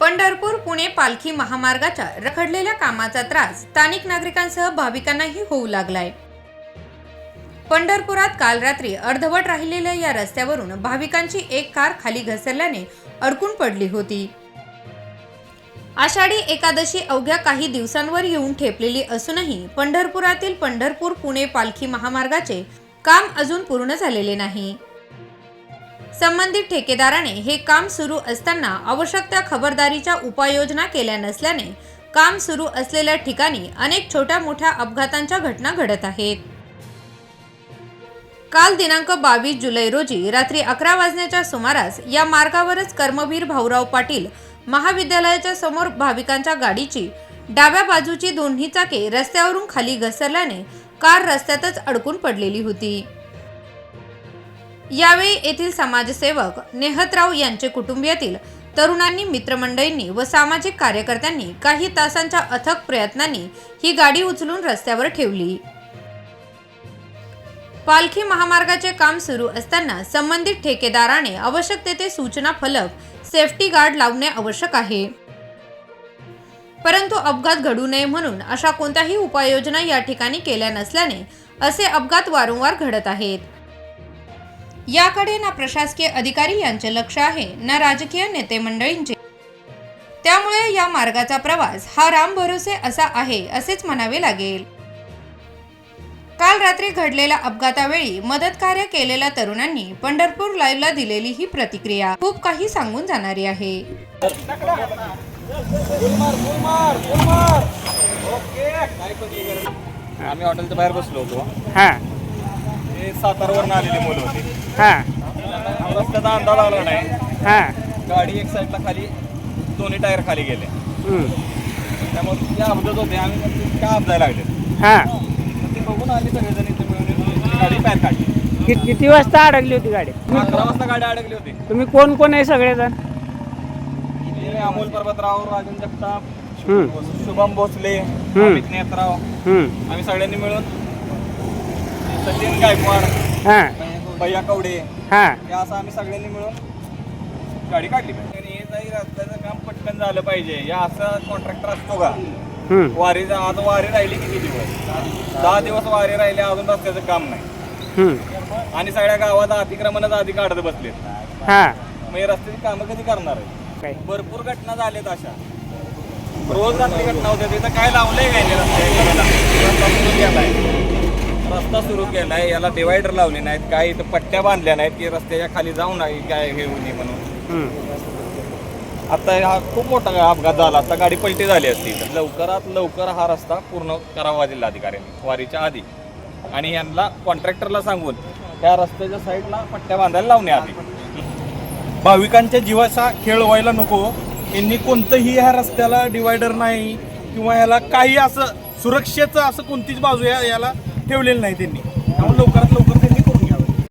पंढरपूर पुणे पालखी महामार्गाच्या रखडलेल्या कामाचा त्रास स्थानिक नागरिकांसह भाविकांनाही होऊ लागलाय. पंढरपुरात काल रात्री अर्धवट राहिलेल्या या रस्त्यावरून भाविकांची एक कार खाली घसरल्याने अडकून पडली होती. आषाढी एकादशी अवघ्या काही दिवसांवर येऊन ठेपलेली असूनही पंढरपुरातील पंढरपूर पुणे पालखी महामार्गाचे काम अजून पूर्ण झालेले नाही. संबंधित ठेकेदाराने हे काम सुरू असताना आवश्यक त्या खबरदारीच्या उपाययोजना केल्या नसल्याने काम सुरू असलेल्या ठिकाणी अनेक छोट्या मोठ्या अपघातांच्या घटना घडत आहेत. काल दिनांक बावीस जुलै रोजी रात्री अकरा वाजण्याच्या सुमारास या मार्गावरच कर्मवीर भाऊराव पाटील महाविद्यालयाच्या समोर भाविकांच्या गाडीची डाव्या बाजूची दोन्ही चाके रस्त्यावरून खाली घसरल्याने कार रस्त्यातच अडकून पडलेली होती. यावेळी येथील समाजसेवक नेहतराव यांचे कुटुंबियातील तरुणांनी मित्रमंडळींनी व सामाजिक कार्यकर्त्यांनी काही तासांच्या अथक प्रयत्नांनी ही गाडी उचलून रस्त्यावर ठेवली. पालखी महामार्गाचे काम सुरू असताना संबंधित ठेकेदाराने आवश्यक तेथे सूचना फलक सेफ्टी गार्ड लावणे आवश्यक आहे. परंतु अपघात घडू नये म्हणून अशा कोणत्याही उपाययोजना या ठिकाणी केल्या नसल्याने असे अपघात वारंवार घडत आहेत. याकडे ना प्रशासकीय अधिकारी यांचे लक्ष आहे ना राजकीय नेते मंडळींचे. त्यामुळे या मार्गाचा प्रवास हा राम भरोसे असा आहे असेच म्हणावे लागेल. काल रात्री घडलेल्या अपघातावेळी मदत कार्य केलेल्या तरुणांनी पंढरपूर लाईव्हला दिलेली ही प्रतिक्रिया खूप काही सांगून जाणारी आहे. आम्ही हॉटेलच्या बाहेर बसलो होतो. हां सातारावरून आलेली मुलं होती. हां. रस्त्याचा अंदाज आला नाही. हां. गाडी एक साईडला खाली दोन्ही टायर खाली गेले. त्यामुळे ते अपघात होते आम्ही म्हणतो, का अपजायला लागले? हां. तर ते बघून आली सगळेजण इथे मिळून ती गाडी बाहेर काढली. कि किती वाजता अडकली होती गाडी? अकरा वाजता गाडी अडकली होती. तुम्ही कोण कोण आहे सगळेजण? ते अमोल पर्वतराव राजन जगताप. शुभम भोसले अमित नेत्राव. आम्ही सगळ्यांनी मिळून सचिन गायकवाड हां. भैया कवडे हां. हे असं आम्ही सगळ्यांनी मिळून गाडी काढली. आणि हे जाई रस्त्याचं काम पटकन झालं पाहिजे. या असं कॉन्ट्रॅक्टर असतो का. वारी आज वारी राहिली किती दिवस? दहा दिवस वारी राहिले अजून रस्त्याचं काम नाही. आणि सगळ्या गावात अतिक्रमणच आधी काढत बसलेत. हां. मग हे रस्त्याची कामं कधी करणार आहे काय? भरपूर घटना झाल्यात अशा. रोज रात्री घटना होत्या. तिथं काय लावलंय काय नाही रस्त्याला रस्ता रस्ता सुरू केलाय याला डिवायडर लावले नाहीत काय इथं पट्ट्या बांधल्या नाहीत की रस्त्याच्या खाली जाऊ नये काय हे होऊ नये म्हणून. हं. आता हा खूप मोठा अपघात झाला आता गाडी पलटी झाली असती. तर लवकरात लवकर हा रस्ता पूर्ण करावा जिल्हाधिकाऱ्यांनी वारीच्या आधी. आणि यांना कॉन्ट्रॅक्टरला सांगून त्या रस्त्याच्या साईडला पट्ट्या बांधायला लावणे आधी. भाविकांच्या जीवाचा खेळ व्हायला नको यांनी कोणतंही ह्या रस्त्याला डिवायडर नाही किंवा ह्याला काही असं सुरक्षेचं असं कोणतीच बाजू या याला ठेवलेलं नाही त्यांनी. त्यामुळे लवकरात लवकर